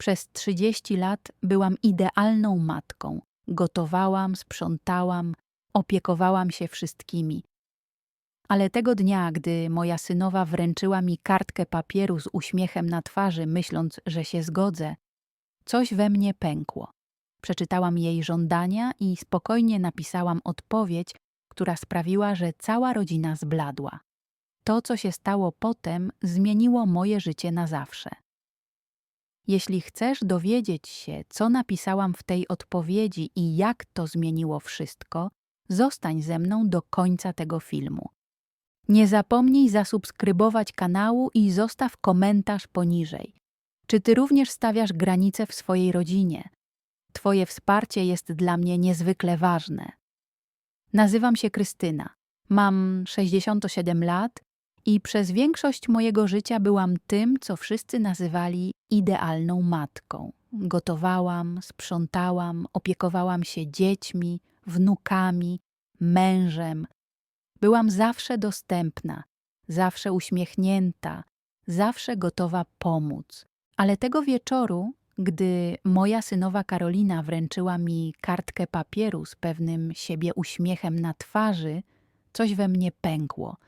Przez 30 lat byłam idealną matką. Gotowałam, sprzątałam, opiekowałam się wszystkimi. Ale tego dnia, gdy moja synowa wręczyła mi kartkę papieru z uśmiechem na twarzy, myśląc, że się zgodzę, coś we mnie pękło. Przeczytałam jej żądania i spokojnie napisałam odpowiedź, która sprawiła, że cała rodzina zbladła. To, co się stało potem, zmieniło moje życie na zawsze. Jeśli chcesz dowiedzieć się, co napisałam w tej odpowiedzi i jak to zmieniło wszystko, zostań ze mną do końca tego filmu. Nie zapomnij zasubskrybować kanału i zostaw komentarz poniżej. Czy ty również stawiasz granice w swojej rodzinie? Twoje wsparcie jest dla mnie niezwykle ważne. Nazywam się Krystyna. Mam 67 lat i przez większość mojego życia byłam tym, co wszyscy nazywali idealną matką. Gotowałam, sprzątałam, opiekowałam się dziećmi, wnukami, mężem. Byłam zawsze dostępna, zawsze uśmiechnięta, zawsze gotowa pomóc. Ale tego wieczoru, gdy moja synowa Karolina wręczyła mi kartkę papieru z pewnym siebie uśmiechem na twarzy, coś we mnie pękło –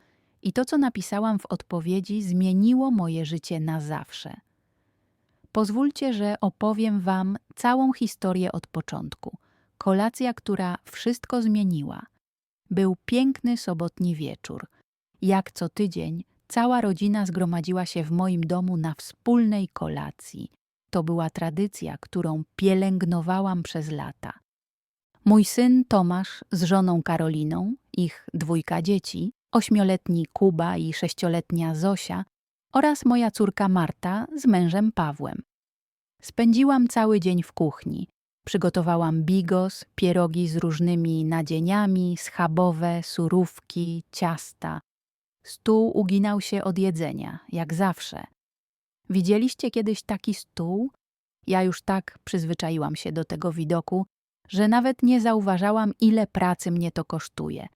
i to, co napisałam w odpowiedzi, zmieniło moje życie na zawsze. Pozwólcie, że opowiem Wam całą historię od początku. Kolacja, która wszystko zmieniła. Był piękny sobotni wieczór. Jak co tydzień, cała rodzina zgromadziła się w moim domu na wspólnej kolacji. To była tradycja, którą pielęgnowałam przez lata. Mój syn Tomasz z żoną Karoliną, ich dwójka dzieci, ośmioletni Kuba i sześcioletnia Zosia oraz moja córka Marta z mężem Pawłem. Spędziłam cały dzień w kuchni. Przygotowałam bigos, pierogi z różnymi nadzieniami, schabowe, surówki, ciasta. Stół uginał się od jedzenia, jak zawsze. Widzieliście kiedyś taki stół? Ja już tak przyzwyczaiłam się do tego widoku, że nawet nie zauważałam, ile pracy mnie to kosztuje.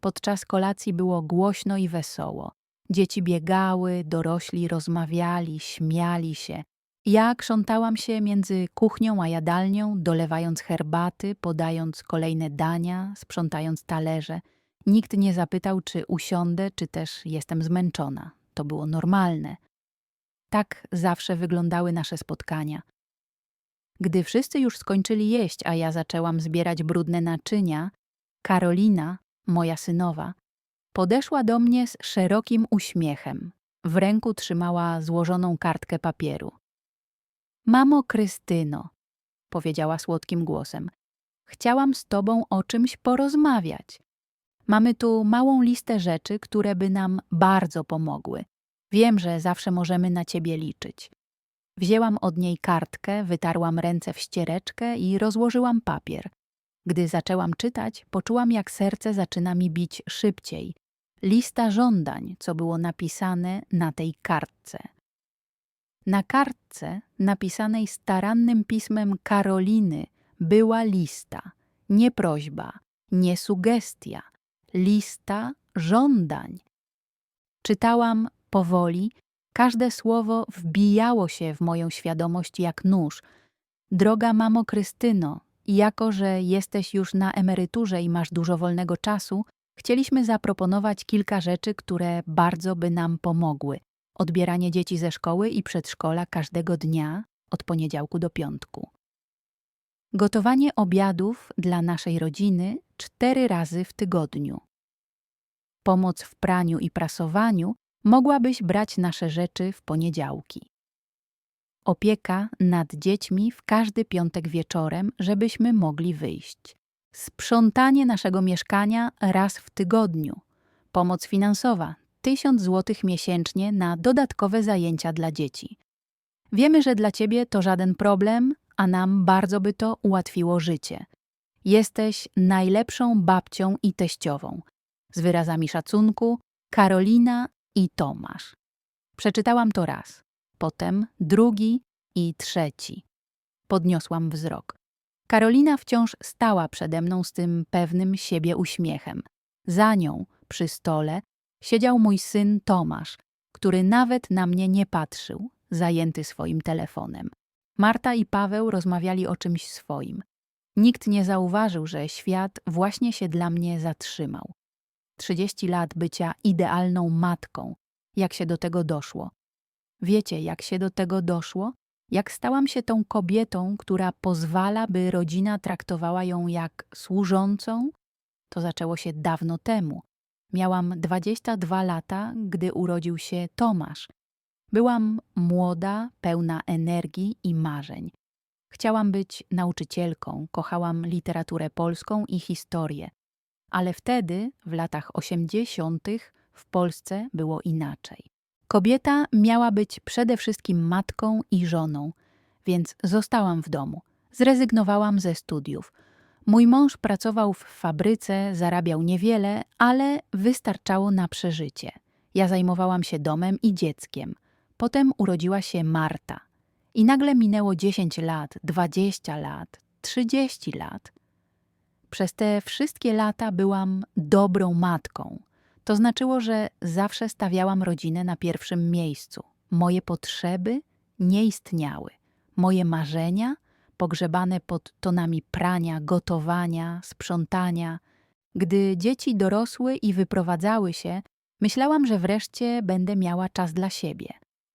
Podczas kolacji było głośno i wesoło. Dzieci biegały, dorośli rozmawiali, śmiali się. Ja krzątałam się między kuchnią a jadalnią, dolewając herbaty, podając kolejne dania, sprzątając talerze. Nikt nie zapytał, czy usiądę, czy też jestem zmęczona. To było normalne. Tak zawsze wyglądały nasze spotkania. Gdy wszyscy już skończyli jeść, a ja zaczęłam zbierać brudne naczynia, Karolina, moja synowa, podeszła do mnie z szerokim uśmiechem. W ręku trzymała złożoną kartkę papieru. Mamo Krystyno, powiedziała słodkim głosem, chciałam z tobą o czymś porozmawiać. Mamy tu małą listę rzeczy, które by nam bardzo pomogły. Wiem, że zawsze możemy na ciebie liczyć. Wzięłam od niej kartkę, wytarłam ręce w ściereczkę i rozłożyłam papier. Gdy zaczęłam czytać, poczułam, jak serce zaczyna mi bić szybciej. Lista żądań, co było napisane na tej kartce. Na kartce, napisanej starannym pismem Karoliny, była lista, nie prośba, nie sugestia, lista żądań. Czytałam powoli, każde słowo wbijało się w moją świadomość jak nóż. Droga mamo Krystyno, jako, że jesteś już na emeryturze i masz dużo wolnego czasu, chcieliśmy zaproponować kilka rzeczy, które bardzo by nam pomogły. Odbieranie dzieci ze szkoły i przedszkola każdego dnia, od poniedziałku do piątku. Gotowanie obiadów dla naszej rodziny cztery razy w tygodniu. Pomoc w praniu i prasowaniu mogłabyś brać nasze rzeczy w poniedziałki. Opieka nad dziećmi w każdy piątek wieczorem, żebyśmy mogli wyjść. Sprzątanie naszego mieszkania raz w tygodniu. Pomoc finansowa 1000 zł miesięcznie na dodatkowe zajęcia dla dzieci. Wiemy, że dla ciebie to żaden problem, a nam bardzo by to ułatwiło życie. Jesteś najlepszą babcią i teściową. Z wyrazami szacunku Karolina i Tomasz. Przeczytałam to raz potem drugi i trzeci. Podniosłam wzrok. Karolina wciąż stała przede mną z tym pewnym siebie uśmiechem. Za nią, przy stole, siedział mój syn Tomasz, który nawet na mnie nie patrzył, zajęty swoim telefonem. Marta i Paweł rozmawiali o czymś swoim. Nikt nie zauważył, że świat właśnie się dla mnie zatrzymał. 30 lat bycia idealną matką. Jak się do tego doszło? Wiecie, jak się do tego doszło? Jak stałam się tą kobietą, która pozwala, by rodzina traktowała ją jak służącą? To zaczęło się dawno temu. Miałam 22 lata, gdy urodził się Tomasz. Byłam młoda, pełna energii i marzeń. Chciałam być nauczycielką, kochałam literaturę polską i historię. Ale wtedy, w latach 80., w Polsce było inaczej. Kobieta miała być przede wszystkim matką i żoną, więc zostałam w domu. Zrezygnowałam ze studiów. Mój mąż pracował w fabryce, zarabiał niewiele, ale wystarczało na przeżycie. Ja zajmowałam się domem i dzieckiem. Potem urodziła się Marta. I nagle minęło 10 lat, 20 lat, 30 lat. Przez te wszystkie lata byłam dobrą matką. To znaczyło, że zawsze stawiałam rodzinę na pierwszym miejscu. Moje potrzeby nie istniały. Moje marzenia, pogrzebane pod tonami prania, gotowania, sprzątania. Gdy dzieci dorosły i wyprowadzały się, myślałam, że wreszcie będę miała czas dla siebie.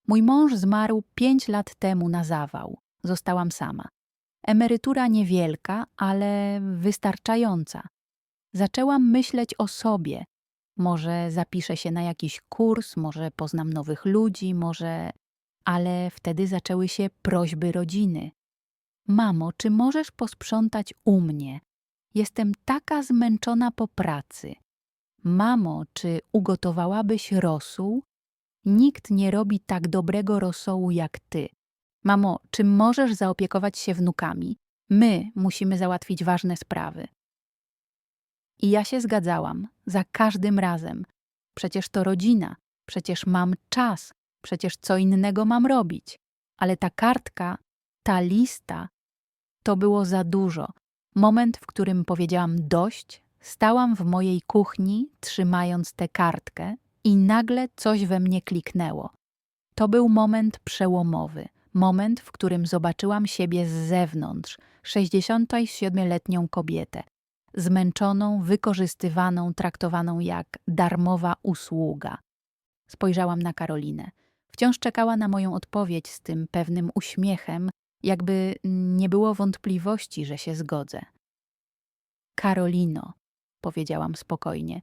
Mój mąż zmarł pięć lat temu na zawał. Zostałam sama. Emerytura niewielka, ale wystarczająca. Zaczęłam myśleć o sobie. Może zapiszę się na jakiś kurs, może poznam nowych ludzi, może. Ale wtedy zaczęły się prośby rodziny. Mamo, czy możesz posprzątać u mnie? Jestem taka zmęczona po pracy. Mamo, czy ugotowałabyś rosół? Nikt nie robi tak dobrego rosołu jak ty. Mamo, czy możesz zaopiekować się wnukami? My musimy załatwić ważne sprawy. I ja się zgadzałam, za każdym razem. Przecież to rodzina, przecież mam czas, przecież co innego mam robić. Ale ta kartka, ta lista, to było za dużo. Moment, w którym powiedziałam dość, stałam w mojej kuchni, trzymając tę kartkę, i nagle coś we mnie kliknęło. To był moment przełomowy, moment, w którym zobaczyłam siebie z zewnątrz, 67-letnią kobietę, zmęczoną, wykorzystywaną, traktowaną jak darmowa usługa. Spojrzałam na Karolinę. Wciąż czekała na moją odpowiedź z tym pewnym uśmiechem, jakby nie było wątpliwości, że się zgodzę. Karolino, powiedziałam spokojnie,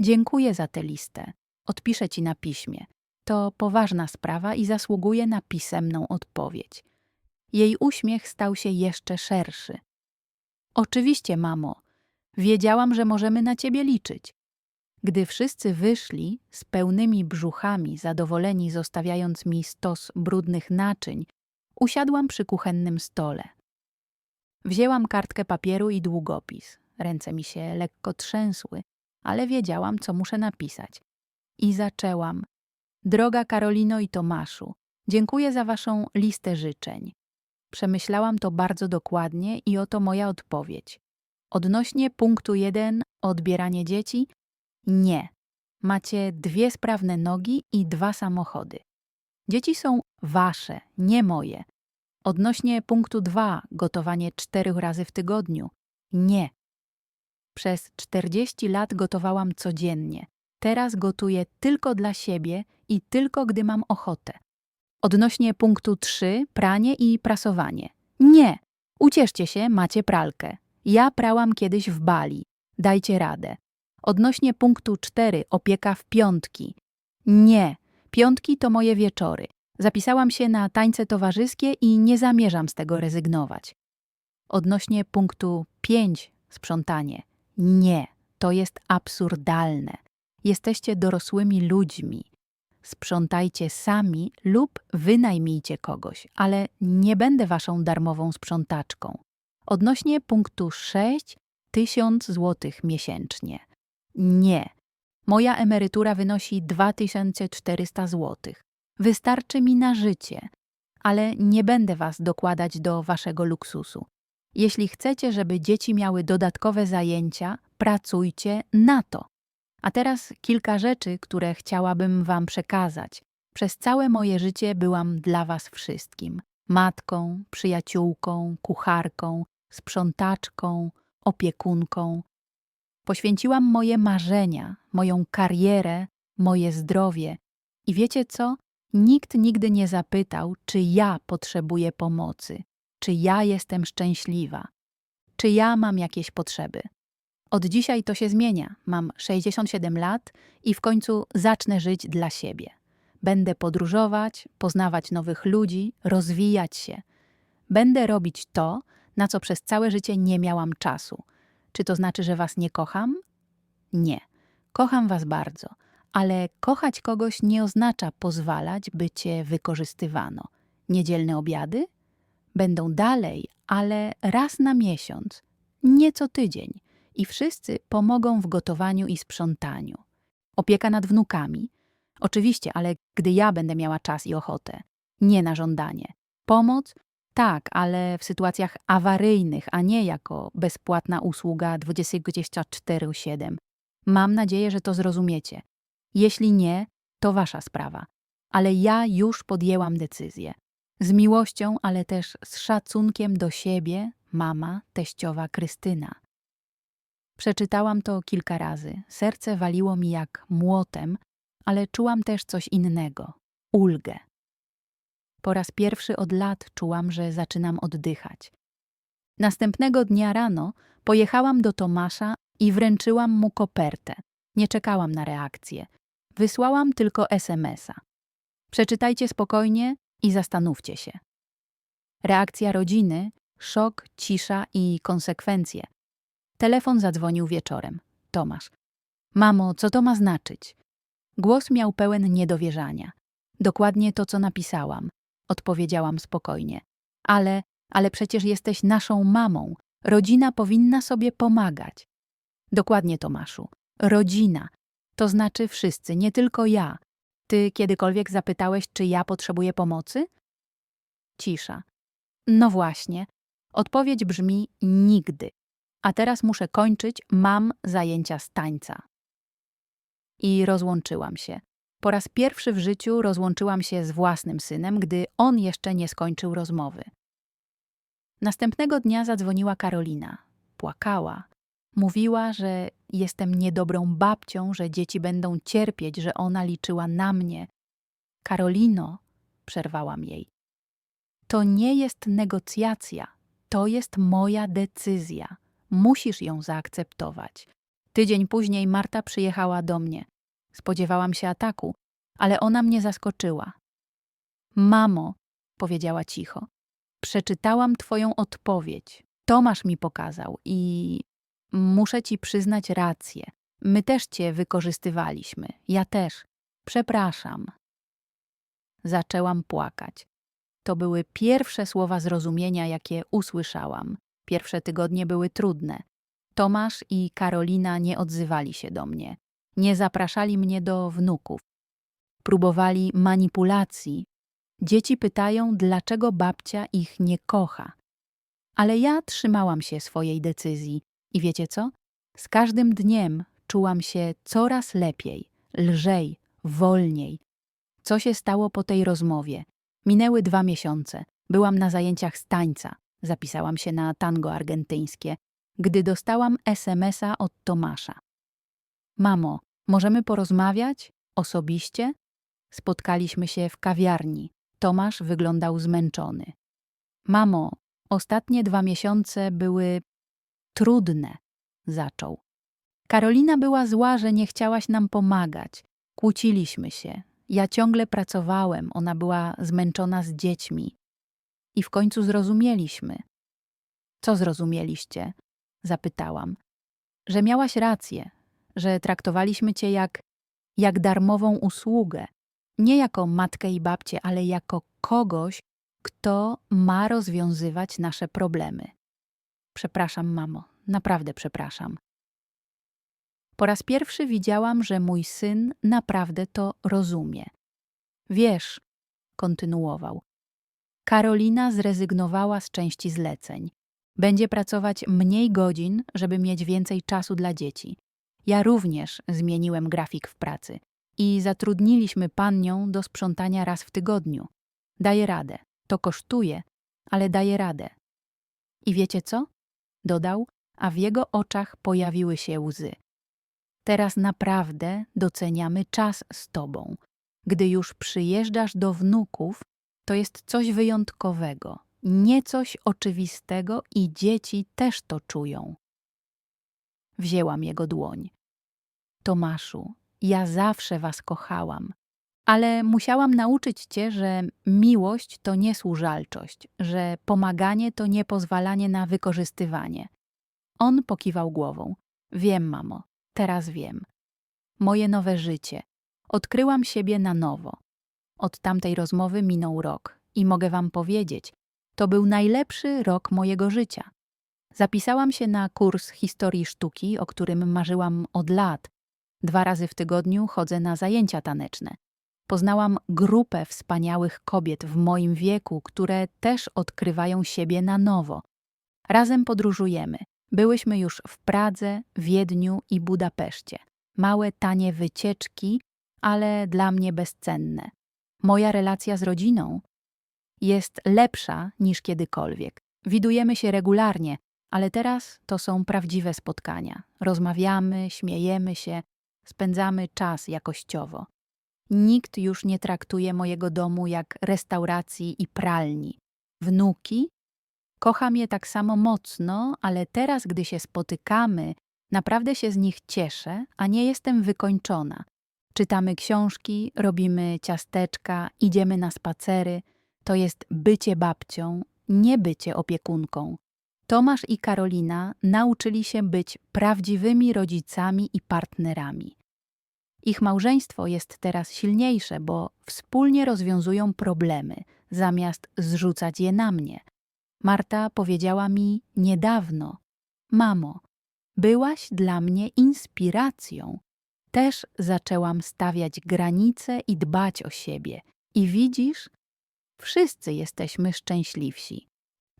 dziękuję za tę listę. Odpiszę ci na piśmie. To poważna sprawa i zasługuje na pisemną odpowiedź. Jej uśmiech stał się jeszcze szerszy. Oczywiście, mamo, wiedziałam, że możemy na ciebie liczyć. Gdy wszyscy wyszli z pełnymi brzuchami, zadowoleni zostawiając mi stos brudnych naczyń, usiadłam przy kuchennym stole. Wzięłam kartkę papieru i długopis. Ręce mi się lekko trzęsły, ale wiedziałam, co muszę napisać. I zaczęłam. Droga Karolino i Tomaszu, dziękuję za waszą listę życzeń. Przemyślałam to bardzo dokładnie i oto moja odpowiedź. Odnośnie punktu 1, odbieranie dzieci? Nie. Macie dwie sprawne nogi i dwa samochody. Dzieci są wasze, nie moje. Odnośnie punktu 2, gotowanie czterech razy w tygodniu? Nie. Przez 40 lat gotowałam codziennie. Teraz gotuję tylko dla siebie i tylko gdy mam ochotę. Odnośnie punktu 3, pranie i prasowanie. Nie! Ucieszcie się, macie pralkę. Ja prałam kiedyś w Bali. Dajcie radę. Odnośnie punktu 4, opieka w piątki. Nie! Piątki to moje wieczory. Zapisałam się na tańce towarzyskie i nie zamierzam z tego rezygnować. Odnośnie punktu 5, sprzątanie. Nie, to jest absurdalne. Jesteście dorosłymi ludźmi. Sprzątajcie sami lub wynajmijcie kogoś, ale nie będę waszą darmową sprzątaczką. Odnośnie punktu 6, 1000 zł miesięcznie. Nie. Moja emerytura wynosi 2400 zł. Wystarczy mi na życie, ale nie będę was dokładać do waszego luksusu. Jeśli chcecie, żeby dzieci miały dodatkowe zajęcia, pracujcie na to. A teraz kilka rzeczy, które chciałabym Wam przekazać. Przez całe moje życie byłam dla Was wszystkim. matką, przyjaciółką, kucharką, sprzątaczką, opiekunką. Poświęciłam moje marzenia, moją karierę, moje zdrowie. I wiecie co? Nikt nigdy nie zapytał, czy ja potrzebuję pomocy, czy ja jestem szczęśliwa, czy ja mam jakieś potrzeby. Od dzisiaj to się zmienia. Mam 67 lat i w końcu zacznę żyć dla siebie. Będę podróżować, poznawać nowych ludzi, rozwijać się. Będę robić to, na co przez całe życie nie miałam czasu. Czy to znaczy, że was nie kocham? Nie. Kocham was bardzo, ale kochać kogoś nie oznacza pozwalać, by cię wykorzystywano. Niedzielne obiady? Będą dalej, ale raz na miesiąc, nie co tydzień. I wszyscy pomogą w gotowaniu i sprzątaniu. Opieka nad wnukami? Oczywiście, ale gdy ja będę miała czas i ochotę. Nie na żądanie. Pomoc? Tak, ale w sytuacjach awaryjnych, a nie jako bezpłatna usługa 24-7. Mam nadzieję, że to zrozumiecie. Jeśli nie, to wasza sprawa. Ale ja już podjęłam decyzję. Z miłością, ale też z szacunkiem do siebie, mama, teściowa Krystyna. Przeczytałam to kilka razy. Serce waliło mi jak młotem, ale czułam też coś innego ulgę. Po raz pierwszy od lat czułam, że zaczynam oddychać. Następnego dnia rano pojechałam do Tomasza i wręczyłam mu kopertę. Nie czekałam na reakcję. Wysłałam tylko SMS-a. Przeczytajcie spokojnie i zastanówcie się. Reakcja rodziny, szok, cisza i konsekwencje. Telefon zadzwonił wieczorem. Tomasz. Mamo, co to ma znaczyć? Głos miał pełen niedowierzania. Dokładnie to, co napisałam. Odpowiedziałam spokojnie. Ale, ale przecież jesteś naszą mamą. Rodzina powinna sobie pomagać. Dokładnie, Tomaszu. Rodzina. To znaczy wszyscy, nie tylko ja. Ty kiedykolwiek zapytałeś, czy ja potrzebuję pomocy? Cisza. No właśnie. Odpowiedź brzmi nigdy. A teraz muszę kończyć, mam zajęcia z tańca. I rozłączyłam się. Po raz pierwszy w życiu rozłączyłam się z własnym synem, gdy on jeszcze nie skończył rozmowy. Następnego dnia zadzwoniła Karolina. Płakała. Mówiła, że jestem niedobrą babcią, że dzieci będą cierpieć, że ona liczyła na mnie. Karolino, przerwałam jej. To nie jest negocjacja, to jest moja decyzja. Musisz ją zaakceptować. Tydzień później Marta przyjechała do mnie. Spodziewałam się ataku, ale ona mnie zaskoczyła. Mamo, powiedziała cicho, przeczytałam twoją odpowiedź. Tomasz mi pokazał i muszę ci przyznać rację. My też cię wykorzystywaliśmy. Ja też. Przepraszam. Zaczęłam płakać. To były pierwsze słowa zrozumienia, jakie usłyszałam. Pierwsze tygodnie były trudne. Tomasz i Karolina nie odzywali się do mnie. Nie zapraszali mnie do wnuków. Próbowali manipulacji. Dzieci pytają, dlaczego babcia ich nie kocha. Ale ja trzymałam się swojej decyzji i wiecie co? Z każdym dniem czułam się coraz lepiej, lżej, wolniej. Co się stało po tej rozmowie? Minęły dwa miesiące. Byłam na zajęciach z tańca. Zapisałam się na tango argentyńskie, gdy dostałam SMS-a od Tomasza. Mamo, możemy porozmawiać? Osobiście? Spotkaliśmy się w kawiarni. Tomasz wyglądał zmęczony. Mamo, ostatnie dwa miesiące były trudne, zaczął. Karolina była zła, że nie chciałaś nam pomagać. Kłóciliśmy się. Ja ciągle pracowałem, ona była zmęczona z dziećmi. I w końcu zrozumieliśmy. Co zrozumieliście? Zapytałam. Że miałaś rację, że traktowaliśmy cię jak, jak darmową usługę. Nie jako matkę i babcię, ale jako kogoś, kto ma rozwiązywać nasze problemy. Przepraszam, mamo, naprawdę przepraszam. Po raz pierwszy widziałam, że mój syn naprawdę to rozumie. Wiesz, kontynuował, Karolina zrezygnowała z części zleceń. Będzie pracować mniej godzin, żeby mieć więcej czasu dla dzieci. Ja również zmieniłem grafik w pracy i zatrudniliśmy panią do sprzątania raz w tygodniu. Daję radę. To kosztuje, ale daje radę. I wiecie co? Dodał, a w jego oczach pojawiły się łzy. Teraz naprawdę doceniamy czas z tobą. Gdy już przyjeżdżasz do wnuków, to jest coś wyjątkowego, nie coś oczywistego i dzieci też to czują. Wzięłam jego dłoń. Tomaszu, ja zawsze was kochałam, ale musiałam nauczyć cię, że miłość to nie służalczość, że pomaganie to nie pozwalanie na wykorzystywanie. On pokiwał głową. Wiem, mamo, teraz wiem. Moje nowe życie. Odkryłam siebie na nowo. Od tamtej rozmowy minął rok i mogę wam powiedzieć, to był najlepszy rok mojego życia. Zapisałam się na kurs historii sztuki, o którym marzyłam od lat. Dwa razy w tygodniu chodzę na zajęcia taneczne. Poznałam grupę wspaniałych kobiet w moim wieku, które też odkrywają siebie na nowo. Razem podróżujemy. Byłyśmy już w Pradze, Wiedniu i Budapeszcie. Małe, tanie wycieczki, ale dla mnie bezcenne. Moja relacja z rodziną jest lepsza niż kiedykolwiek. Widujemy się regularnie, ale teraz to są prawdziwe spotkania. Rozmawiamy, śmiejemy się, spędzamy czas jakościowo. Nikt już nie traktuje mojego domu jak restauracji i pralni. Wnuki? Kocham je tak samo mocno, ale teraz, gdy się spotykamy, naprawdę się z nich cieszę, a nie jestem wykończona. Czytamy książki, robimy ciasteczka, idziemy na spacery. To jest bycie babcią, nie bycie opiekunką. Tomasz i Karolina nauczyli się być prawdziwymi rodzicami i partnerami. Ich małżeństwo jest teraz silniejsze, bo wspólnie rozwiązują problemy, zamiast zrzucać je na mnie. Marta powiedziała mi niedawno: Mamo, byłaś dla mnie inspiracją. Też zaczęłam stawiać granice i dbać o siebie. I widzisz, wszyscy jesteśmy szczęśliwsi.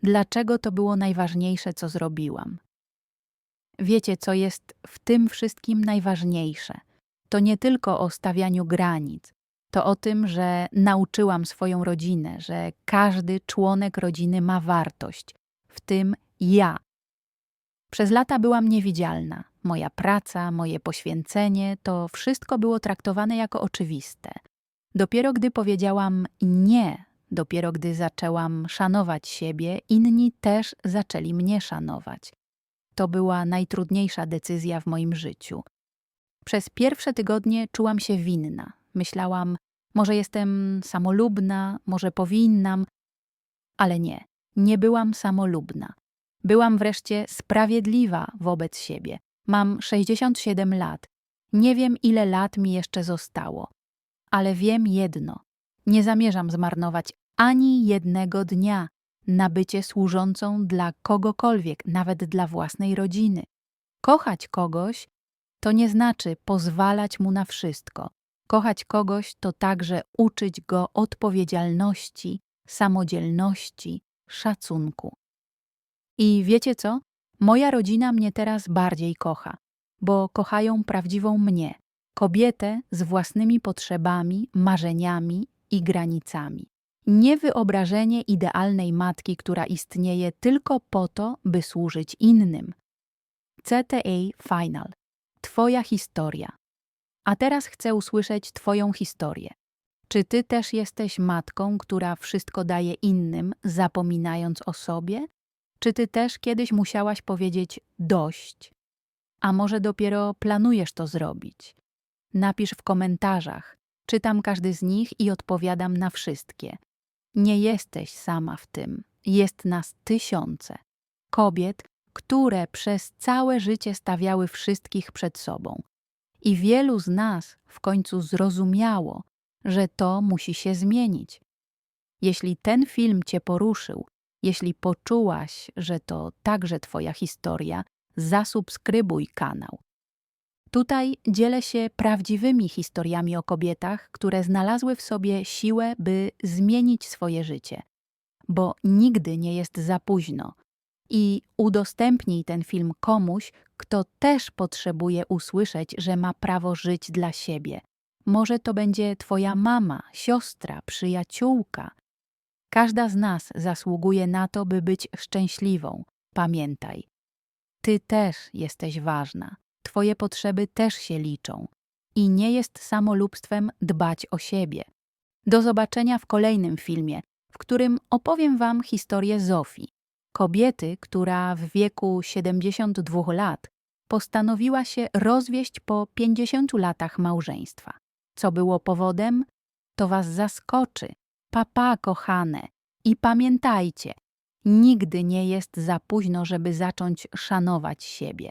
Dlaczego to było najważniejsze, co zrobiłam? Wiecie, co jest w tym wszystkim najważniejsze? To nie tylko o stawianiu granic, to o tym, że nauczyłam swoją rodzinę, że każdy członek rodziny ma wartość, w tym ja. Przez lata byłam niewidzialna. Moja praca, moje poświęcenie to wszystko było traktowane jako oczywiste. Dopiero gdy powiedziałam nie, dopiero gdy zaczęłam szanować siebie, inni też zaczęli mnie szanować. To była najtrudniejsza decyzja w moim życiu. Przez pierwsze tygodnie czułam się winna. Myślałam, może jestem samolubna, może powinnam, ale nie, nie byłam samolubna. Byłam wreszcie sprawiedliwa wobec siebie. Mam 67 lat. Nie wiem, ile lat mi jeszcze zostało. Ale wiem jedno. Nie zamierzam zmarnować ani jednego dnia na bycie służącą dla kogokolwiek, nawet dla własnej rodziny. Kochać kogoś to nie znaczy pozwalać mu na wszystko. Kochać kogoś to także uczyć go odpowiedzialności, samodzielności, szacunku. I wiecie co? Moja rodzina mnie teraz bardziej kocha, bo kochają prawdziwą mnie, kobietę z własnymi potrzebami, marzeniami i granicami. Nie wyobrażenie idealnej matki, która istnieje tylko po to, by służyć innym. CTA Final. Twoja historia. A teraz chcę usłyszeć Twoją historię. Czy Ty też jesteś matką, która wszystko daje innym, zapominając o sobie? Czy Ty też kiedyś musiałaś powiedzieć dość? A może dopiero planujesz to zrobić? Napisz w komentarzach. Czytam każdy z nich i odpowiadam na wszystkie. Nie jesteś sama w tym. Jest nas tysiące. Kobiet, które przez całe życie stawiały wszystkich przed sobą. I wielu z nas w końcu zrozumiało, że to musi się zmienić. Jeśli ten film Cię poruszył, jeśli poczułaś, że to także Twoja historia, zasubskrybuj kanał. Tutaj dzielę się prawdziwymi historiami o kobietach, które znalazły w sobie siłę, by zmienić swoje życie. Bo nigdy nie jest za późno. I udostępnij ten film komuś, kto też potrzebuje usłyszeć, że ma prawo żyć dla siebie. Może to będzie Twoja mama, siostra, przyjaciółka. Każda z nas zasługuje na to, by być szczęśliwą. Pamiętaj, ty też jesteś ważna. Twoje potrzeby też się liczą. I nie jest samolubstwem dbać o siebie. Do zobaczenia w kolejnym filmie, w którym opowiem Wam historię Zofii, kobiety, która w wieku 72 lat postanowiła się rozwieść po 50 latach małżeństwa. Co było powodem? To Was zaskoczy. Papa, kochane. I pamiętajcie, nigdy nie jest za późno, żeby zacząć szanować siebie.